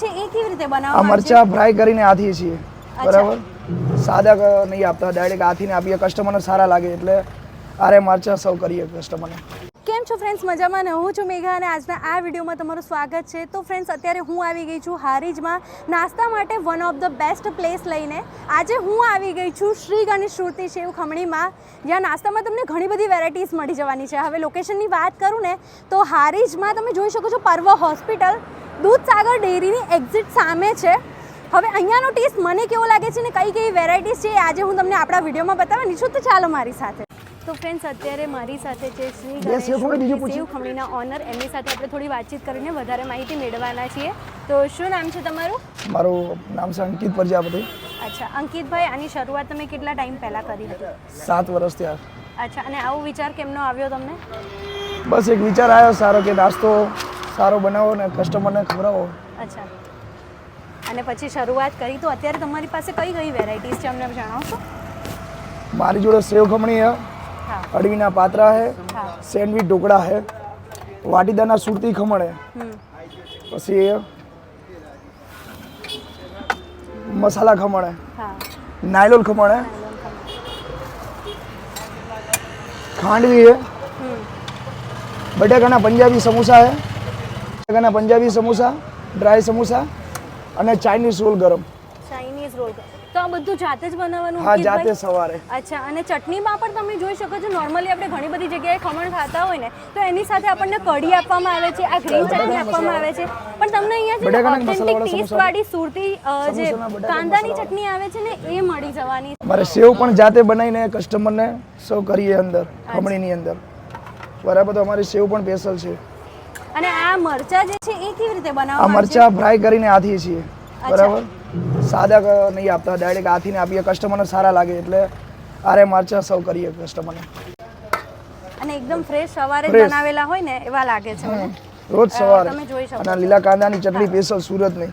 છે એ કેવી રીતે આ બનાવવામાં મરચા ફ્રાય કરીને આથી છીએ. બરાબર? સાદા નહીં આપતા ડાયરેક્ટ આથીને આપીએ. કસ્ટમરને સારા લાગે એટલે આરે મરચા સર્વ કરીએ કસ્ટમરને કેમ છો ફ્રેન્ડ્સ મજામાં ને હું છું મેઘા અને આજના આ વિડીયોમાં તમારું સ્વાગત છે. તો ફ્રેન્ડ્સ અત્યારે હું આવી ગઈ છું હારીજમાં નાસ્તા માટે one of the best place લઈને. આજે હું આવી ગઈ છું શ્રી ગણેશ શ્રુતિ શિવ ખમણીમાં. જ્યાં નાસ્તામાં તમને ઘણી બધી વેરાયટીઝ મળી જવાની છે. હવે લોકેશનની વાત કરું ને તો હારીજમાં તમે જોઈ શકો છો પર્વ હોસ્પિટલ દૂધસાગર ડેરીની એક્ઝિટ સામે છે. હવે અહીંયાનો ટેસ્ટ મને કેવો લાગે છે ને કઈ કઈ વેરાયટીઝ છે આજે હું તમને આપણા વિડીયોમાં બતાવવાની છું. તો ચાલો મારી સાથે. તો ફ્રેન્ડ્સ અત્યારે મારી સાથે છે શ્રી સેવ ખમણીના ઓનર એમની સાથે આપણે થોડી વાતચીત કરીને વધારે માહિતી મેળવવાના છીએ. તો શું નામ છે તમારું? મારું નામ છે અંકિત પ્રજાપતિ. અચ્છા અંકિતભાઈ આની શરૂઆત તમે કેટલા ટાઈમ પહેલાં કરી હતી? સાત વર્ષ ત્યાં અચ્છા અને આવો વિચાર કેમનો આવ્યો તમને? બસ એક વિચાર આવ્યો સારો કે નાસ્તો સારો બનાવો ને કસ્ટમરને ખવડાવો. અચ્છા. અને પછી શરૂઆત કરી. તો અત્યારે તમારી પાસે કઈ કઈ વેરાયટીઝ છે? અમને જણાવશો? મારી જોડે સેવ ખમણી હે અડવીના પાત્રા હે સેન્ડવીચ ઢોકળા હે વાટીદાના સુરતી ખમણ હે. પછી મસાલા ખમણ હે. નાયલોલ ખમણ હે. ખાંડવી હે. બટેકાના પંજાબી સમોસા હે. બટાકાના પંજાબી સમોસા ડ્રાય સમોસા અને ચાઇનીઝ રોલ ગરમ. ચાઇનીઝ રોલ તો આ બધું જાતે જ બનાવવાનું હા જાતે સવારે. અચ્છા અને ચટણીમાં પણ તમે જોઈ શકો છો નોર્મલી આપણે ઘણી બધી જગ્યાએ ખમણ ખાતા હોય ને તો એની સાથે આપણને કઢી આપવામાં આવે છે આ ગ્રીન ચટણી આપવામાં આવે છે. પણ તમને અહીંયા જે ઓથેન્ટિક ટેસ્ટ વાળી સુરતી જે કાંદાની ચટણી આવે છે ને એ મળી જવાની. મારે સેવ પણ જાતે બનાવીને કસ્ટમરને સર્વ કરીએ અંદર ખમણીની અંદર. બરાબર તો અમારી સેવ પણ સ્પેશિયલ છે. અને આ મરચા જે છે એ કેવી રીતે આ બનાવવામાં આવે છે? મરચા ફ્રાય કરીને આથીએ છીએ. બરાબર? સાદા નહીં આપતા ડાયરેક્ટ આથીને આપીએ. કસ્ટમરને સારા લાગે એટલે આરે મરચા સર્વ કરીએ કસ્ટમરને અને એકદમ ફ્રેશ સવારે બનાવેલા હોય ને એવા લાગે છે મને. રોજ સવારે. તમે જોઈ શકો અને લીલા કાંદાની ચટણી સ્પેશિયલ સુરતની.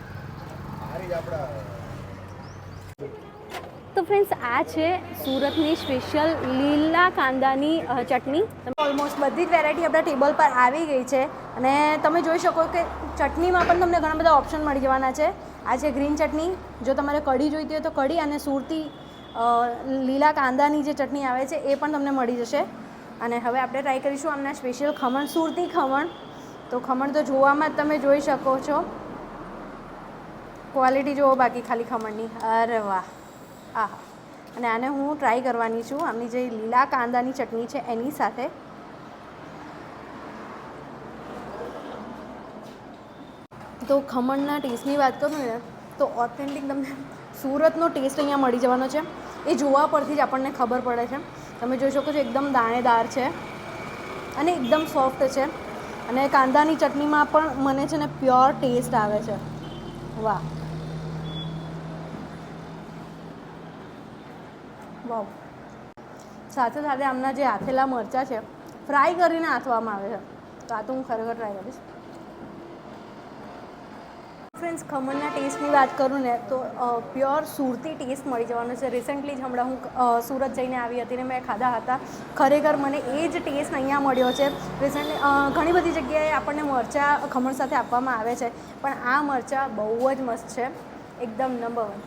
તો ફ્રેન્ડ્સ આ છે સુરતની સ્પેશિયલ લીલા કાંદાની ચટણી. ઓલમોસ્ટ બધી જ વેરાયટી આપણા ટેબલ પર આવી ગઈ છે અને તમે જોઈ શકો કે ચટણીમાં પણ તમને ઘણા બધા ઓપ્શન મળી જવાના છે. આ છે ગ્રીન ચટણી. જો તમારે કઢી જોઈતી હોય તો કઢી અને સુરતી લીલા કાંદાની જે ચટણી આવે છે એ પણ તમને મળી જશે. અને હવે આપણે ટ્રાય કરીશું આમના સ્પેશિયલ ખમણ, સુરતી ખમણ. તો ખમણ તો જોવામાં જ તમે જોઈ શકો છો. ક્વોલિટી જુઓ બાકી ખાલી ખમણની. અરે વાહ. આહા. અને આને હું ટ્રાય કરવાની છું. આમની જે લીલા કાંદાની ચટણી છે, એની સાથે. તો ખમણના ટેસ્ટની વાત કરું ને, તો ઓથેન્ટિક તમને સુરતનો ટેસ્ટ અહીંયા મળી જવાનો છે. એ જોવા પરથી જ આપણને ખબર પડે છે. તમે જોઈ શકો છો, એકદમ દાણેદાર છે. અને એકદમ સોફ્ટ છે. અને કાંદાની ચટણીમાં પણ મને છે ને પ્યોર ટેસ્ટ આવે છે. વાહ. વાવ. સાથે સાથે આમના જે આથેલા મરચાં છે ફ્રાય કરીને આથવામાં આવે છે. તો આ તો હું ખરેખર ટ્રાય કરીશ. ફ્રેન્ડ્સ ખમણના ટેસ્ટની વાત કરું ને, તો પ્યોર સુરતી ટેસ્ટ મળી જવાનો છે. રિસેન્ટલી જ હમણાં હું સુરત જઈને આવી હતી ને મેં ખાધા હતા. ખરેખર મને એ જ ટેસ્ટ અહીંયા મળ્યો છે. રિસેન્ટલી ઘણી બધી જગ્યાએ આપણને મરચાં ખમણ સાથે આપવામાં આવે છે. પણ આ મરચાં બહુ જ મસ્ત છે. એકદમ નંબર વન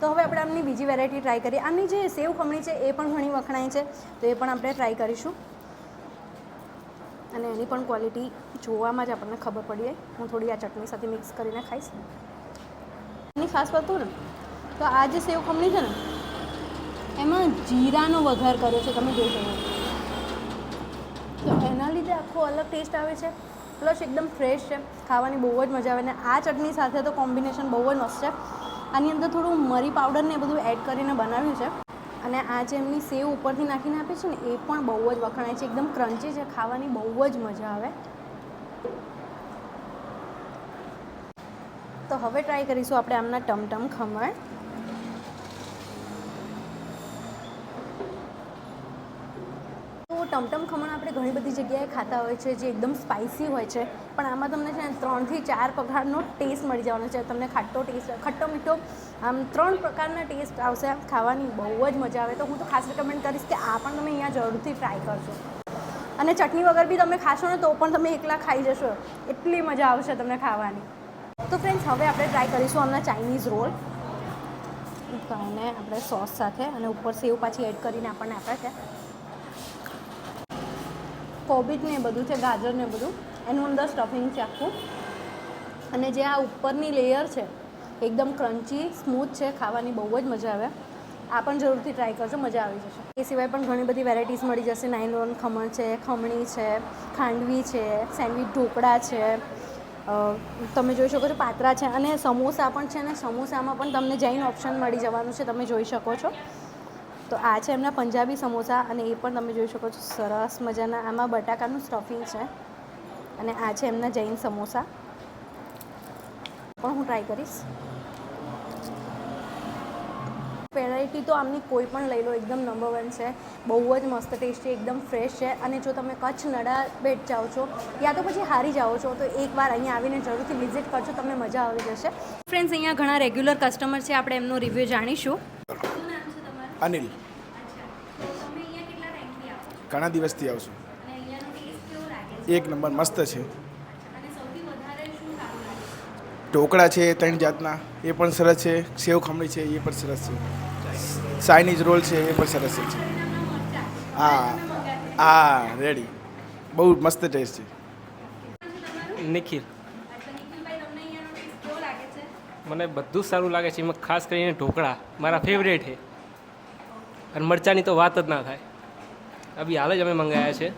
તો હવે આપણે આમની બીજી વેરાયટી ટ્રાય કરીએ. આમની જે સેવ ખમણી છે, એ પણ ઘણી વખણાય છે. તો એ પણ આપણે ટ્રાય કરીશું. અને એની પણ ક્વોલિટી જોવામાં જ આપણને ખબર પડી હું થોડી આ ચટણી સાથે મિક્સ કરીને ખાઈશ. એની ખાસ વાત ને, તો આ જે સેવ ખમણી છે ને, એમાં જીરાનો વઘાર કર્યો છે, તમે જોઈ શકો. તો એના લીધે આખો અલગ ટેસ્ટ આવે છે. પ્લસ એકદમ ફ્રેશ છે. ખાવાની બહુ જ મજા આવે. ને આ ચટણી સાથે તો કોમ્બિનેશન બહુ જ મસ્ત છે. આની અંદર થોડું મરી પાવડર ને બધું એડ કરીને બનાવ્યું છે. અને આ જે એમની સેવ ઉપરથી નાખીને આપે છે ને, એ પણ બહુ જ વખણાય છે. એકદમ ક્રન્ચી છે, ખાવાની બહુ જ મજા આવે. તો હવે ટ્રાય કરીશું આપણે આમના ટમટમ ખમણ. તો ટમટમ ખમણ આપણે ઘણી બધી જગ્યાએ ખાતા હોય છે, જે એકદમ સ્પાઇસી હોય છે. પણ આમાં તમને છે ને ત્રણથી ચાર પ્રકારનો ટેસ્ટ મળી જવાનો છે. તમને ખાટો ટેસ્ટ ખટ્ટો મીઠો, આમ ત્રણ પ્રકારના ટેસ્ટ આવશે ખાવાની, બહુ જ મજા આવે. તો હું તો ખાસ રિકમેન્ડ કરીશ કે આ પણ તમે અહીંયા જરૂરથી ટ્રાય કરજો. અને ચટણી વગર બી તમે ખાશો ને તો પણ તમે એકલા ખાઈ જશો. એટલી મજા આવશે તમને ખાવાની. તો ફ્રેન્ડ્સ હવે આપણે ટ્રાય કરીશું અમને ચાઇનીઝ રોલ આને આપણે સોસ સાથે અને ઉપર સેવ પાછી એડ કરીને આપણને આપે છે. કોબીજ ને બધું છે, ગાજર ને બધું. એનું અંદર સ્ટફિંગ છે આખું. અને જે આ ઉપરની લેયર છે, એકદમ ક્રન્ચી સ્મૂથ છે, ખાવાની બહુ જ મજા આવે. આ પણ જરૂરથી ટ્રાય કરજો, મજા આવી જશે. એ સિવાય પણ ઘણી બધી વેરાયટીઝ મળી જશે. નાઇન રોન ખમણ છે, ખમણી છે, ખાંડવી છે સેન્ડવિચ ઢોકળા છે તમે જોઈ શકો છો પાત્રા છે અને સમોસા પણ છે અને સમોસામાં પણ તમને જૈન ઓપ્શન મળી જવાનું છે, તમે જોઈ શકો છો. તો આ છે એમના પંજાબી સમોસા અને એ પણ તમે જોઈ શકો છો. સરસ મજાના. આમાં બટાકાનું સ્ટફિંગ છે. અને આ છે એમના જૈન સમોસા. પણ હું ટ્રાય કરીશ. વેરાયટી તો આમની કોઈ પણ લઈ લો એકદમ નંબર વન છે. બહુ જ મસ્ત ટેસ્ટી એકદમ ફ્રેશ છે. અને જો તમે કચ્છ નડા બેટ જાઓ છો યા તો પછી હારી જાઓ છો તો એકવાર અહીંયા આવીને જરૂરથી વિઝિટ કરજો તમને મજા આવી જશે. ફ્રેન્ડ્સ અહીંયા ઘણા રેગ્યુલર કસ્ટમર છે આપણે એમનો રિવ્યૂ જાણીશું. શું નામ છે તમારું અનિલ. અચ્છા તો તમે અહીંયા કેટલા ટાઈમથી આવો છો? ઘણા દિવસથી આવશું અને અહીંયાનો ટેસ્ટ કેવો લાગે છે એક નંબર મસ્ત છે. ઢોકળા છે, ત્રણ જાતના. એ પણ સરસ છે. સેવ ખમણી છે, એ પણ સરસ છે. ચાઇનીઝ રોલ છે, એ પણ સરસ છે. હા હા રેડી બહુ મસ્ત ટેસ્ટ છે. નિખિલ. મને બધું સારું લાગે છે. એમાં ખાસ કરીને ઢોકળા. મારા ફેવરેટ છે. અને મરચાંની તો વાત જ ના થાય. અભી હાલ જ અમે મંગાવ્યા છે.